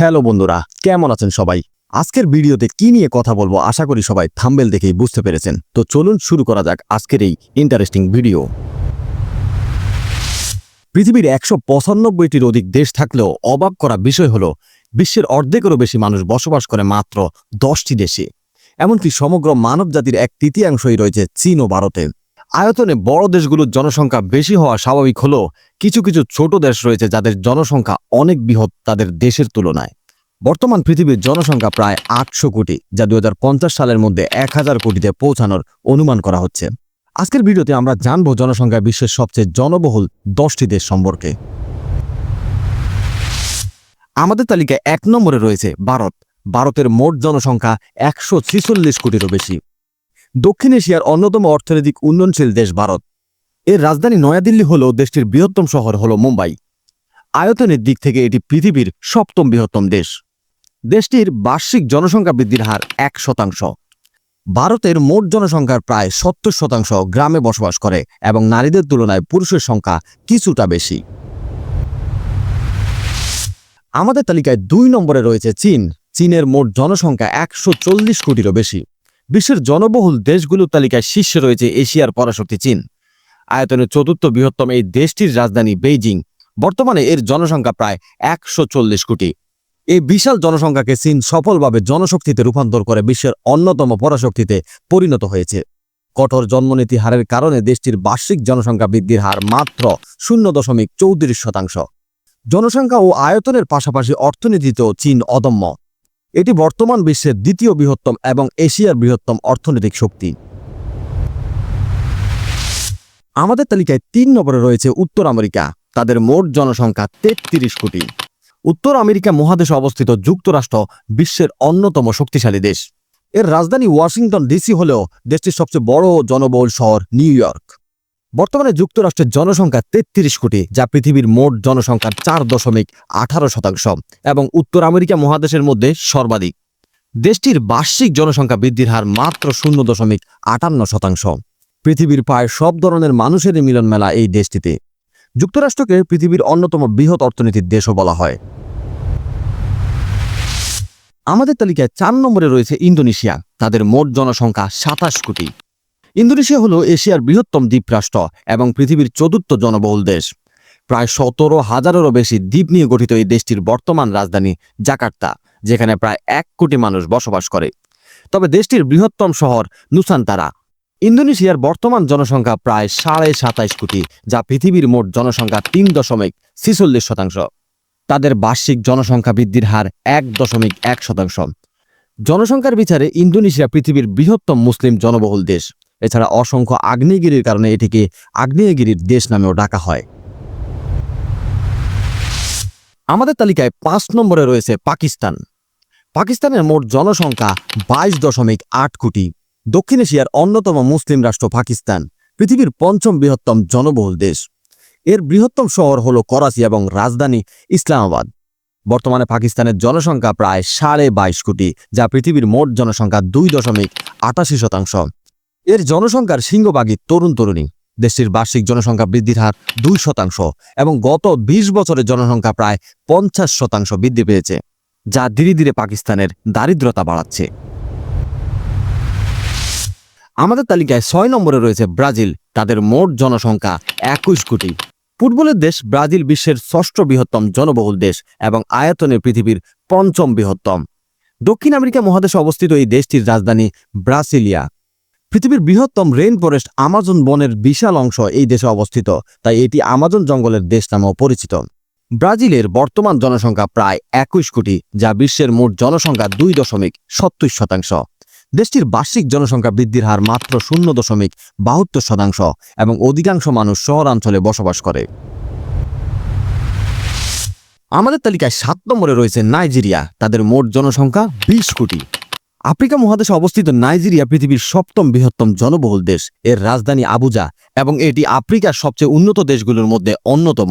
Hello বন্ধুরা, কেমন আছেন সবাই? আজকের ভিডিওতে কি নিয়ে কথা বলব আশা করি সবাই থাম্বেল দেখেই বুঝতে পেরেছেন। তো চলুন শুরু করা যাক আজকের এই ইন্টারেস্টিং ভিডিও পৃথিবীর একশো পঁচানব্বইটির অধিক দেশ থাকলেও অবাক করা বিষয় হলো, বিশ্বের অর্ধেকেরও বেশি মানুষ বসবাস করে মাত্র দশটি দেশে। এমনকি সমগ্র মানবজাতির এক তৃতীয়াংশই রয়েছে চীন ও ভারতে। আয়তনে বড় দেশগুলোর জনসংখ্যা বেশি হওয়া স্বাভাবিক হলেও কিছু কিছু ছোট দেশ রয়েছে যাদের জনসংখ্যা অনেক বৃহৎ তাদের দেশের তুলনায়। বর্তমান পৃথিবীর জনসংখ্যা প্রায় আটশো কোটি, যা দু হাজার পঞ্চাশ সালের মধ্যে এক হাজার কোটিতে পৌঁছানোর অনুমান করা হচ্ছে। আজকের ভিডিওতে আমরা জানব জনসংখ্যা বিশ্বের সবচেয়ে জনবহুল দশটি দেশ সম্পর্কে। আমাদের তালিকায় এক নম্বরে রয়েছে ভারত। ভারতের মোট জনসংখ্যা একশো কোটিরও বেশি। দক্ষিণ এশিয়ার অন্যতম অর্থনৈতিক উন্নয়নশীল দেশ ভারত। এর রাজধানী নয়াদিল্লি হল দেশটির বৃহত্তম শহর হল মুম্বাই। আয়তনের দিক থেকে এটি পৃথিবীর সপ্তম বৃহত্তম দেশ। দেশটির বার্ষিক জনসংখ্যা বৃদ্ধির হার এক শতাংশ। ভারতের মোট জনসংখ্যার প্রায় সত্তর শতাংশ গ্রামে বসবাস করে এবং নারীদের তুলনায় পুরুষের সংখ্যা কিছুটা বেশি। আমাদের তালিকায় দুই নম্বরে রয়েছে চীন। চীনের মোট জনসংখ্যা একশো চল্লিশ কোটিরও বেশি। বিশ্বের জনবহুল দেশগুলোর তালিকায় শীর্ষে রয়েছে এশিয়ার পরাশক্তি চীন। আয়তনের চতুর্থ বৃহত্তম এই দেশটির রাজধানী বেইজিং। বর্তমানে এর জনসংখ্যা প্রায় একশো চল্লিশ কোটি। এই বিশাল জনসংখ্যাকে চীন সফলভাবে জনশক্তিতে রূপান্তর করে বিশ্বের অন্যতম পরাশক্তিতে পরিণত হয়েছে। কঠোর জন্মনীতি হারের কারণে দেশটির বার্ষিক জনসংখ্যা বৃদ্ধির হার মাত্র শূন্য দশমিক চৌত্রিশ শতাংশ। জনসংখ্যা ও আয়তনের পাশাপাশি অর্থনীতিতেও চীন অদম্য। এটি বর্তমান বিশ্বের দ্বিতীয় বৃহত্তম এবং এশিয়ার বৃহত্তম অর্থনৈতিক শক্তি। আমাদের তালিকায় তিন নম্বরে রয়েছে উত্তর আমেরিকা। তাদের মোট জনসংখ্যা তেত্রিশ কোটি। উত্তর আমেরিকা মহাদেশে অবস্থিত যুক্তরাষ্ট্র বিশ্বের অন্যতম শক্তিশালী দেশ। এর রাজধানী ওয়াশিংটন ডিসি হলেও দেশটির সবচেয়ে বড় জনবহুল শহর নিউ ইয়র্ক। বর্তমানে যুক্তরাষ্ট্রের জনসংখ্যা তেত্রিশ কোটি, যা পৃথিবীর মোট জনসংখ্যার চার দশমিক আঠারো শতাংশ এবং উত্তর আমেরিকা মহাদেশের মধ্যে সর্বাধিক। দেশটির বার্ষিক জনসংখ্যা বৃদ্ধির হার মাত্র শূন্য দশমিক আটান্ন শতাংশ। পৃথিবীর প্রায় সব ধরনের মানুষেরই মিলন মেলা এই দেশটিতে। যুক্তরাষ্ট্রকে পৃথিবীর অন্যতম বৃহৎ অর্থনীতির দেশও বলা হয়। আমাদের তালিকায় চার নম্বরে রয়েছে ইন্দোনেশিয়া। তাদের মোট জনসংখ্যা সাতাশ কোটি। ইন্দোনেশিয়া হল এশিয়ার বৃহত্তম দ্বীপরাষ্ট্র এবং পৃথিবীর চতুর্থ জনবহুল দেশ। প্রায় সতেরো হাজারেরও বেশি দ্বীপ নিয়ে গঠিত এই দেশটির বর্তমান রাজধানী জাকার্তা, যেখানে প্রায় এক কোটি মানুষ বসবাস করে। তবে দেশটির বৃহত্তম শহর নুসান্তারা। ইন্দোনেশিয়ার বর্তমান জনসংখ্যা প্রায় সাড়ে সাতাইশ কোটি, যা পৃথিবীর মোট জনসংখ্যা তিন দশমিক ছিচল্লিশ শতাংশ। তাদের বার্ষিক জনসংখ্যা বৃদ্ধির হার এক দশমিক এক শতাংশ। জনসংখ্যার বিচারে ইন্দোনেশিয়া পৃথিবীর বৃহত্তম মুসলিম জনবহুল দেশ। এছাড়া অসংখ্য আগ্নেয়গিরির কারণে এটিকে আগ্নেয়গিরির দেশ নামেও ডাকা হয়। আমাদের তালিকায় পাঁচ নম্বরে রয়েছে পাকিস্তান। পাকিস্তানের মোট জনসংখ্যা বাইশ দশমিক আট কোটি। দক্ষিণ এশিয়ার অন্যতম মুসলিম রাষ্ট্র পাকিস্তান, পৃথিবীর পঞ্চম বৃহত্তম জনবহুল দেশ। এর বৃহত্তম শহর হল করাচি এবং রাজধানী ইসলামাবাদ। বর্তমানে পাকিস্তানের জনসংখ্যা প্রায় সাড়ে বাইশ কোটি, যা পৃথিবীর মোট জনসংখ্যা দুই দশমিক আটাশি শতাংশ। এর জনসংখ্যার সিংহভাগই তরুণ তরুণী। দেশটির বার্ষিক জনসংখ্যা বৃদ্ধির হার দুই শতাংশ এবং গত ২০ বছরের জনসংখ্যা প্রায় পঞ্চাশ শতাংশ বৃদ্ধি পেয়েছে, যা ধীরে ধীরে পাকিস্তানের দারিদ্রতা বাড়াচ্ছে। আমাদের তালিকায় ছয় নম্বরে রয়েছে ব্রাজিল। তাদের মোট জনসংখ্যা একুশ কোটি। ফুটবলের দেশ ব্রাজিল বিশ্বের ষষ্ঠ বৃহত্তম জনবহুল দেশ এবং আয়তনে পৃথিবীর পঞ্চম বৃহত্তম। দক্ষিণ আমেরিকা মহাদেশে অবস্থিত এই দেশটির রাজধানী ব্রাসিলিয়া। পৃথিবীর বৃহত্তম রেইন ফরেস্ট আমাজন বনের বিশাল অংশ এই দেশে অবস্থিত, তাই এটি আমাজন জঙ্গলের দেশ নামেও পরিচিত। ব্রাজিলের বর্তমান জনসংখ্যা প্রায় একুশ কোটি, যা বিশ্বের মোট জনসংখ্যা দুই দশমিক সত্তর শতাংশ। দেশটির বার্ষিক জনসংখ্যা বৃদ্ধির হার মাত্র শূন্য দশমিক বাহাত্তর শতাংশ এবং অধিকাংশ মানুষ শহরাঞ্চলে বসবাস করে। আমাদের তালিকায় সাত নম্বরে রয়েছে নাইজেরিয়া, তাদের মোট জনসংখ্যা বিশ কোটি। আফ্রিকা মহাদেশে অবস্থিত নাইজেরিয়া পৃথিবীর সপ্তম বৃহত্তম জনবহুল দেশ। এর রাজধানী আবুজা এবং এটি আফ্রিকার সবচেয়ে উন্নত দেশগুলোর মধ্যে অন্যতম।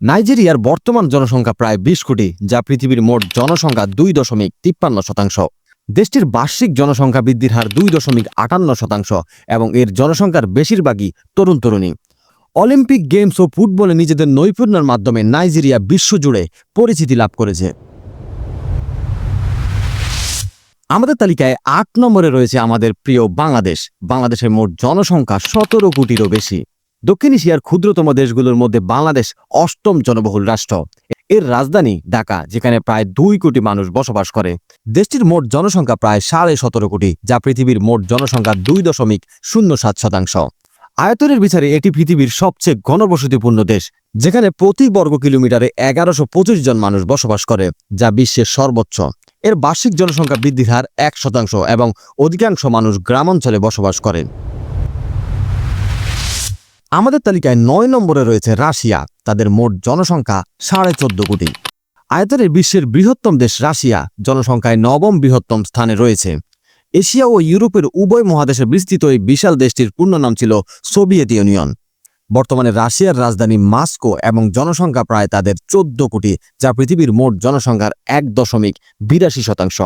নাইজেরিয়ার বর্তমান জনসংখ্যা প্রায় বিশ কোটি, যা পৃথিবীর মোট জনসংখ্যা দুই দশমিক তিপ্পান্ন শতাংশ। দেশটির বার্ষিক জনসংখ্যা বৃদ্ধির হার দুই দশমিক আটান্ন শতাংশ এবং এর জনসংখ্যার বেশিরভাগই তরুণ তরুণী। অলিম্পিক গেমস ও ফুটবলে নিজেদের নৈপুণ্যের মাধ্যমে নাইজেরিয়া বিশ্বজুড়ে পরিচিতি লাভ করেছে। আমাদের তালিকায় আট নম্বরে রয়েছে আমাদের প্রিয় বাংলাদেশ। বাংলাদেশের মোট জনসংখ্যা সতেরো কোটিরও বেশি। দক্ষিণ এশিয়ার ক্ষুদ্রতম দেশগুলোর মধ্যে বাংলাদেশ অষ্টম জনবহুল রাষ্ট্র। এর রাজধানী ঢাকা, যেখানে প্রায় দুই কোটি মানুষ বসবাস করে। দেশটির মোট জনসংখ্যা প্রায় সাড়ে সতেরো কোটি, যা পৃথিবীর মোট জনসংখ্যা দুই দশমিক শূন্য সাত শতাংশ। আয়তনের বিচারে এটি পৃথিবীর সবচেয়ে ঘনবসতিপূর্ণ দেশ, যেখানে প্রতি বর্গ কিলোমিটারে এগারোশো জন মানুষ বসবাস করে, যা বিশ্বের সর্বোচ্চ। এর বার্ষিক জনসংখ্যা বৃদ্ধির হার এক শতাংশ এবং অধিকাংশ মানুষ গ্রামাঞ্চলে বসবাস করেন। আমাদের তালিকায় নয় নম্বরে রয়েছে রাশিয়া। তাদের মোট জনসংখ্যা সাড়ে চোদ্দ কোটি। আয়তনের বিশ্বের বৃহত্তম দেশ রাশিয়া। জনসংখ্যায় নবম বৃহত্তম স্থানে রয়েছে। এশিয়া ও ইউরোপের উভয় মহাদেশে বিস্তৃত এই বিশাল দেশটির পূর্ণ নাম ছিল সোভিয়েত ইউনিয়ন। বর্তমানে রাশিয়ার রাজধানী মাস্কো এবং জনসংখ্যা প্রায় তাদের চোদ্দ কোটি, যা পৃথিবীর মোট জনসংখ্যার এক দশমিক বিরাশি শতাংশ।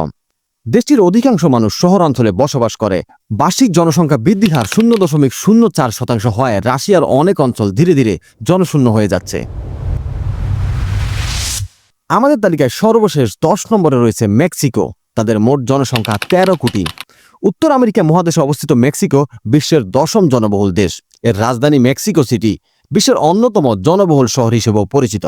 দেশটির অধিকাংশ মানুষ শহর অঞ্চলে বসবাস করে। বার্ষিক জনসংখ্যা বৃদ্ধির হার শূন্য দশমিক শূন্য চার শতাংশ হয় রাশিয়ার অনেক অঞ্চল ধীরে ধীরে জনশূন্য হয়ে যাচ্ছে। আমাদের তালিকায় সর্বশেষ দশ নম্বরে রয়েছে মেক্সিকো। তাদের মোট জনসংখ্যা তেরো কোটি। উত্তর আমেরিকা মহাদেশে অবস্থিত মেক্সিকো বিশ্বের দশম জনবহুল দেশ। এর রাজধানী মেক্সিকো সিটি বিশ্বের অন্যতম জনবহুল শহর হিসেবেও পরিচিত,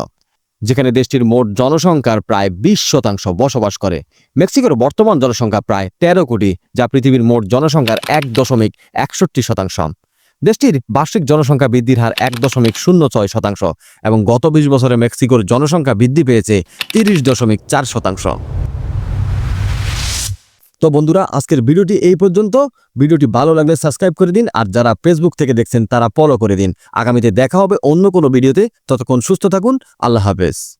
যেখানে দেশটির মোট জনসংখ্যার প্রায় বিশ শতাংশ বসবাস করে। মেক্সিকোর বর্তমান জনসংখ্যা প্রায় তেরো কোটি, যা পৃথিবীর মোট জনসংখ্যার এক দশমিক একষট্টি শতাংশ। দেশটির বার্ষিক জনসংখ্যা বৃদ্ধির হার এক দশমিক শূন্য ছয় শতাংশ এবং গত বিশ বছরে মেক্সিকোর জনসংখ্যা বৃদ্ধি পেয়েছে তিরিশ দশমিক চার শতাংশ। তো বন্ধুরা, আজকের ভিডিওটি এই পর্যন্ত। ভিডিওটি ভালো লাগলে সাবস্ক্রাইব করে দিন, আর যারা ফেসবুক থেকে দেখছেন, তারা ফলো করে দিন। আগামীতে দেখা হবে অন্য কোনো ভিডিওতে। ততক্ষণ সুস্থ থাকুন, আল্লাহ হাফেজ।